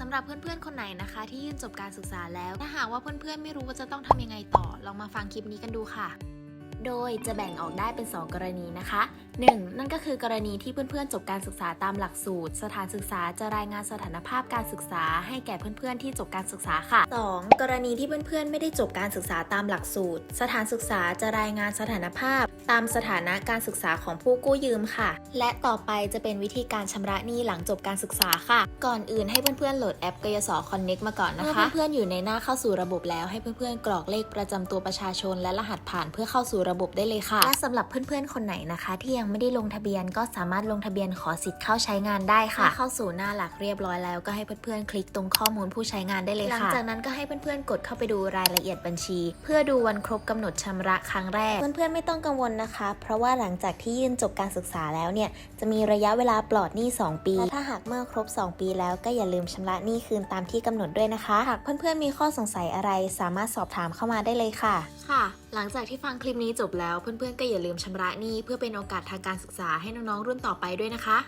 สำหรับเพื่อนๆคนไหนนะคะ ที่ยื่นจบการศึกษาแล้ว ถ้าหากว่าเพื่อนๆไม่รู้ว่าจะต้องทำยังไงต่อ ลองมาฟังคลิปนี้กันดูค่ะ โดยจะแบ่งออกได้เป็น 2 กรณีนะคะ 1. นั่นก็คือกรณีที่เพื่อนๆ จบการศึกษาตามหลักสูตร สถานศึกษาจะรายงานสถานภาพการศึกษา ให้แก่เพื่อนๆ ที่จบการศึกษาค่ะ 2. กรณีที่เพื่อนๆ ไม่ได้จบการศึกษาตามหลักสูตร สถานศึกษาจะรายงานสถานภาพ ตามสถานะการศึกษาของผู้กู้ยืมค่ะ และต่อไปจะเป็นวิธีการชำระหนี้หลังจบการศึกษาค่ะ ก่อนอื่นให้เพื่อนๆ โหลดแอปกยศ Connect มาก่อนนะคะเมื่อเพื่อนๆ อยู่ในหน้าเข้าสู่ระบบแล้วให้เพื่อนๆ กรอกเลขประจำตัวประชาชน และรหัสผ่านเพื่อเข้าสู่ระบบได้เลยค่ะ และสำหรับเพื่อนๆ คนไหนนะคะ ที่ยังไม่ได้ลงทะเบียนก็สามารถลงทะเบียนขอสิทธิ์เข้าใช้งานได้ค่ะ เข้าสู่หน้าหลักเรียบร้อยแล้วก็ให้เพื่อนๆ คลิกตรงข้อมูลผู้ใช้งานได้เลยค่ะ หลังจากนั้นก็ให้เพื่อนๆ กดเข้าไปดูรายละเอียดบัญชี เพื่อดูวันครบกำหนดชำระครั้งแรก เพื่อนๆ ไม่ต้องกังวลนะคะ เพราะว่าหลังจากที่ยื่นจบการศึกษาแล้วเนี่ย จะมีระยะเวลาปลอดหนี้ 2 ปีและถ้าหากเมื่อครบ 2 ปีแล้วก็อย่าลืมชำระหนี้คืนตามที่กำหนดด้วยนะคะ หากเพื่อนๆ มีข้อสงสัยอะไรสามารถสอบถามเข้ามาได้เลยค่ะ ค่ะ หลังจากที่ฟังคลิปนี้จบแล้วเพื่อนๆก็อย่าลืมชำระหนี้เพื่อเป็นโอกาสทางการศึกษาให้น้องๆรุ่นต่อไปด้วยนะคะ